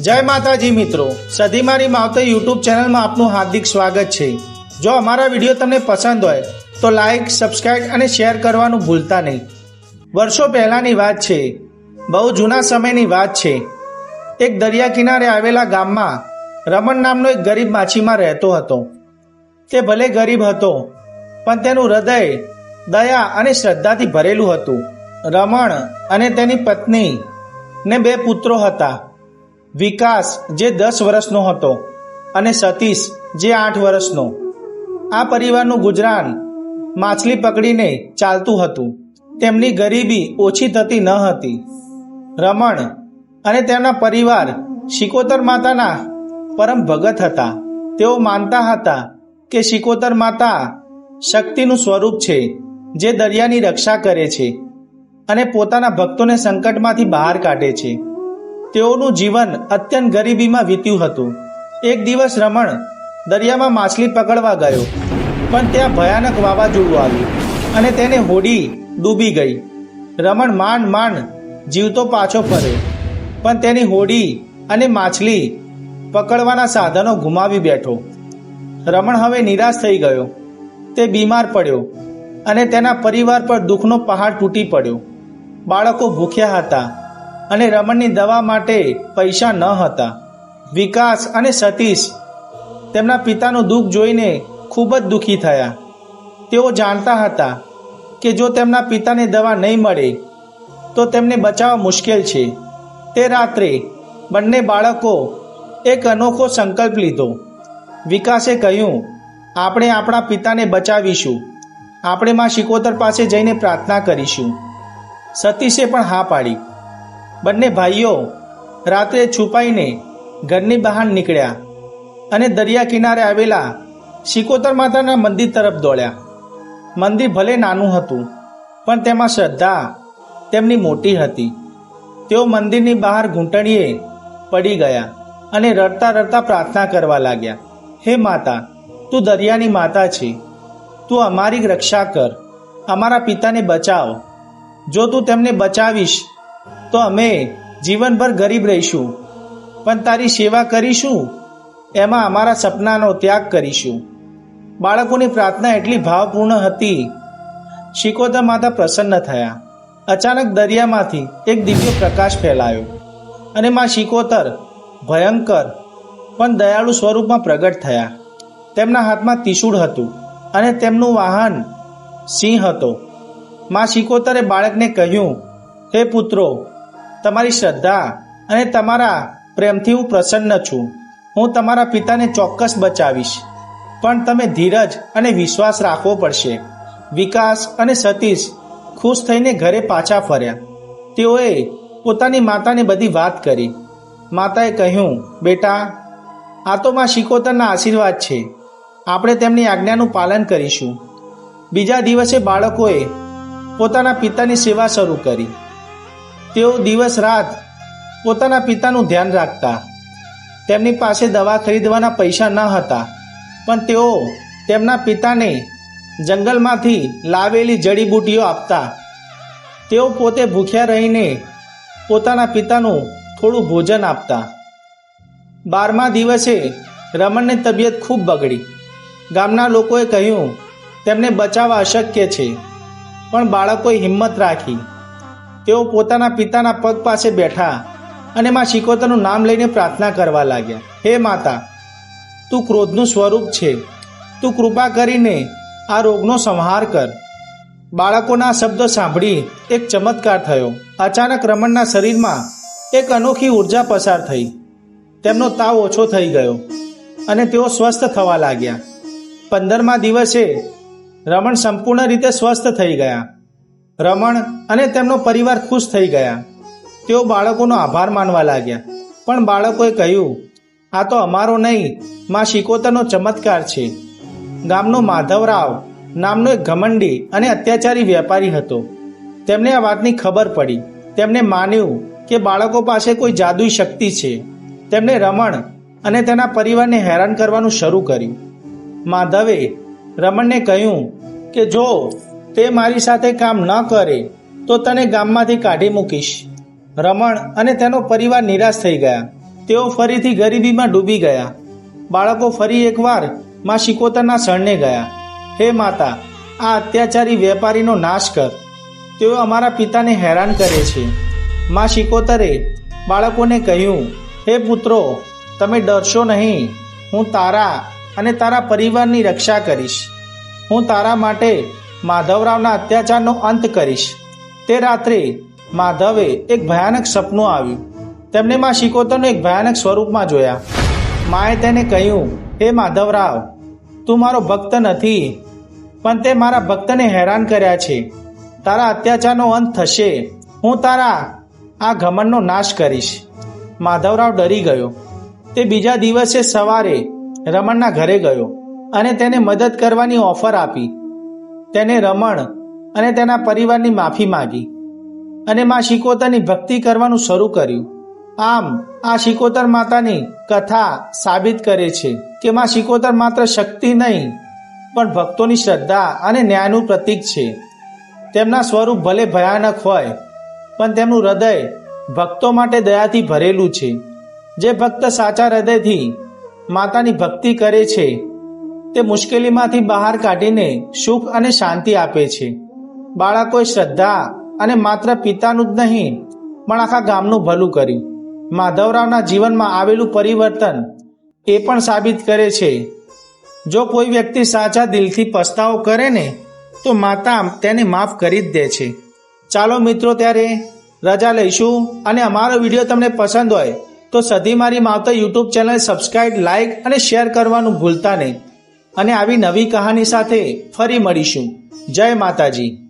જય માતાજી મિત્રો. સધી મારી માવતર યુટ્યુબ ચેનલમાં આપનું હાર્દિક સ્વાગત છે. જો અમારા વીડિયો તમને પસંદ હોય, તો લાઈક, સબસ્ક્રાઇબ અને શેર કરવાનું ભૂલતા નહીં. વર્ષો પહેલાંની વાત છે. બહુ જૂના સમયની વાત છે. એક દરિયા કિનારે આવેલા ગામમાં રમણ નામનો એક ગરીબ માછીમાર રહેતો હતો. તે ભલે ગરીબ હતો, પણ તેનું હૃદય, દયા અને શ્રદ્ધાથી ભરેલું હતું. રમણ અને તેની પત્ની ને બે પુત્રો હતા. વિકાસ જે દસ વર્ષનો હતો અને સતીશ જે આઠ વર્ષનો. આ પરિવારનું ગુજરાન માછલી પકડીને ચાલતું હતું. તેમની ગરીબી ઓછી થતી ન હતી. રમણ અને તેમના પરિવાર શિકોતર માતાના પરમ ભગત હતા. તેઓ માનતા હતા કે શિકોતર માતા શક્તિનું સ્વરૂપ છે, જે દરિયાની રક્ષા કરે છે અને પોતાના ભક્તોને સંકટમાંથી બહાર કાઢે છે. તેઓનું જીવન અત્યંત ગરીબીમાં વીત્યું હતું. એક દિવસ રમણ દરિયામાં માછલી પકડવા ગયો, પણ ત્યાં ભયાનક વાવાઝોડું આવ્યું અને તેને હોડી ડૂબી ગઈ. રમણ માંડ માંડ જીવતો પાછો ફરે, પણ તેની હોડી અને માછલી પકડવાના સાધનો ગુમાવી બેઠો. રમણ હવે નિરાશ થઈ ગયો. તે બીમાર પડ્યો અને તેના પરિવાર પર દુઃખનો પહાડ તૂટી પડ્યો. બાળકો ભૂખ્યા હતા. અને રમણની દવા માટે પૈસા ન હતા. વિકાસ અને સતીશ તેમના પિતાનું દુઃખ જોઈને ખૂબ જ દુઃખી થયા. તેઓ જાણતા હતા કે જો તેમના પિતાને દવા નહીં મળે, તો તેમને બચાવવા મુશ્કેલ છે. તે રાત્રે બંને બાળકો એક અનોખો સંકલ્પ લીધો. વિકાસે કહ્યું, આપણે આપણા પિતાને બચાવીશું. આપણે માં શિકોતર પાસે જઈને પ્રાર્થના કરીશું. સતીશે પણ હા પાડી. બંને ભાઈઓ રાત્રે છુપાઈને ઘરની બહાર નીકળ્યા અને દરિયા કિનારે આવેલા શિકોતર માતાના મંદિર તરફ દોડ્યા. મંદિર ભલે નાનું હતું, પણ તેમાં શ્રદ્ધા તેમની મોટી હતી. તેઓ મંદિરની બહાર ઘૂંટણીએ પડી ગયા અને રડતા રડતા પ્રાર્થના કરવા લાગ્યા, હે માતા, તું દરિયાની માતા છે. તું અમારી રક્ષા કર. અમારા પિતાને બચાવ. જો તું તેમને બચાવીશ તો અમે જીવનભર ગરીબ રહીશું. પણ તારી સેવા કરીશું, એમાં અમારા સપનાનો ત્યાગ કરીશું. બાળકોની પ્રાર્થના એટલી ભાવપૂર્ણ હતી. શિકોતર માતા પ્રસન્ન થયા. અચાનક દરિયામાંથી એક દિવ્ય પ્રકાશ ફેલાયો. અને માં શિકોતર ભયંકર, પણ દયાળુ સ્વરૂપમાં પ્રગટ થયા. તેમના હાથમાં ત્રિશુળ હતું અને તેમનું વાહન સિંહ હતો. માં શિકોતરે બાળકને કહ્યું હે પુત્રો, તમારી શ્રદ્ધા અને તમારા પ્રેમથી હું પ્રસન્ન છું. હું તમારા પિતાને ચોક્કસ બચાવીશ. પણ તમે ધીરજ અને વિશ્વાસ રાખવો પડશે. વિકાસ અને સતીશ ખુશ થઈને ઘરે પાછા ફર્યા. તેઓએ પોતાની માતાને બધી વાત કરી. માતાએ કહ્યું, બેટા, આ તો માં શિકોતરના આશીર્વાદ છે. આપણે તેમની આજ્ઞાનું પાલન કરીશું. બીજા દિવસે બાળકોએ પોતાના પિતાની સેવા શરૂ કરી. તેઓ દિવસ રાત પોતાના પિતાનું ધ્યાન રાખતા. તેમની પાસે દવા ખરીદવાના પૈસા ન હતા, પણ તેઓ તેમના પિતાને જંગલમાંથી લાવેલી જડીબૂટીઓ આપતા. તેઓ પોતે ભૂખ્યા રહીને પોતાના પિતાનું થોડું ભોજન આપતા. બારમા દિવસે રમણની તબિયત ખૂબ બગડી. ગામના લોકોએ કહ્યું, તેમને બચાવવા અશક્ય છે, પણ બાળકોએ હિંમત રાખી. તેઓ પોતાના પિતાના પગ પાસે બેઠા અને માં શિકોતરનું નામ લઈને પ્રાર્થના કરવા લાગ્યા, હે માતા, તું ક્રોધનું સ્વરૂપ છે. તું કૃપા કરીને આ રોગનો સંહાર કર. બાળકોના શબ્દો સાંભળી એક ચમત્કાર થયો. અચાનક રમણના શરીરમાં એક અનોખી ઊર્જા પસાર થઈ. તેમનો તાવ ઓછો થઈ ગયો અને તેઓ સ્વસ્થ થવા લાગ્યા. પંદરમા દિવસે રમણ સંપૂર્ણ રીતે સ્વસ્થ થઈ ગયા. રમણ અને તેમનો પરિવાર ખુશ થઈ ગયા. તેઓ બાળકોનો આભાર માનવા લાગ્યા. પણ બાળકોએ કહ્યું, આ તો અમારો નહીં, માં શિકોતરનો ચમત્કાર છે. ગામનો માધવરાવ નામનો એક ઘમંડી અને અત્યાચારી વેપારી હતો. તેમને આ વાતની ખબર પડી. તેમણે માન્યું કે બાળકો પાસે કોઈ જાદુઈ શક્તિ છે. તેમણે રમણ અને તેના પરિવારને હેરાન કરવાનું શરૂ કર્યું. માધવે રમણને કહ્યું કે જો તે મારી સાથે કામ ન કરે, તો તને ગામમાંથી કાઢી મૂકીશ. રમણ અને તેનો પરિવાર નિરાશ થઈ ગયા. તેઓ ફરીથી ગરીબીમાં ડૂબી ગયા. બાળકો ફરી એકવારમાં શિકોતરના શરણે ગયા. હે માતા, આ અત્યાચારી વેપારીનો નાશ કર. તેઓ અમારા પિતાને હેરાન કરે છે. માં શિકોતરે બાળકોને કહ્યું, હે પુત્રો, તમે ડરશો નહીં. હું તારા અને તારા પરિવારની રક્ષા કરીશ. હું તારા માટે માધવરાવના અત્યાચારનો અંત કરીશ. તે રાત્રે માધવે એક ભયાનક સપનું આવ્યું. તેમને માં શિકોતરને એક ભયાનક સ્વરૂપમાં જોયા. માએ તેને કહ્યું, હે માધવરાવ, તું મારો ભક્ત નથી, પણ તે મારા ભક્તને હેરાન કર્યા છે. તારા અત્યાચારનો અંત થશે. હું તારા આ ઘમંડનો નાશ કરીશ. માધવરાવ ડરી ગયો. તે બીજા દિવસે સવારે રમણના ઘરે ગયો અને તેને મદદ કરવાની ઓફર આપી. તેને રમણ અને તેના પરિવારની માફી માંગી. અને માં શિકોતરની ભક્તિ કરવાનું શરૂ કર્યું. આમ, આ શિકોતર માતાની કથા સાબિત કરે છે કે માં શિકોતર માત્ર શક્તિ નહીં, પણ ભક્તોની શ્રદ્ધા અને ન્યાયનું પ્રતીક છે. તેમના સ્વરૂપ ભલે ભયાનક હોય, પણ તેમનું હૃદય ભક્તો માટે દયાથી ભરેલું છે. જે ભક્ત સાચા હૃદયથી માતાની ભક્તિ કરે છે તે મુશ્કેલીમાંથી બહાર કાઢીને સુખ અને શાંતિ આપે છે. બાળકોએ શ્રદ્ધા અને માત્ર પિતાનું જ નહીં, પણ આખા ગામનું ભલું કર્યું. માધવરાવના જીવનમાં આવેલું પરિવર્તન એ પણ સાબિત કરે છે. જો કોઈ વ્યક્તિ સાચા દિલથી પસ્તાવો કરે ને, તો માતા તેને માફ કરી જ દે છે. ચાલો મિત્રો, ત્યારે રજા લઈશું અને અમારો વીડિયો તમને પસંદ હોય, તો સધી મારી માવતર યુટ્યુબ ચેનલ સબસ્ક્રાઈબ લાઇક અને શેર કરવાનું ભૂલતા નહીં. અને આવી નવી કહાની સાથે ફરી મળીશું. જય માતાજી.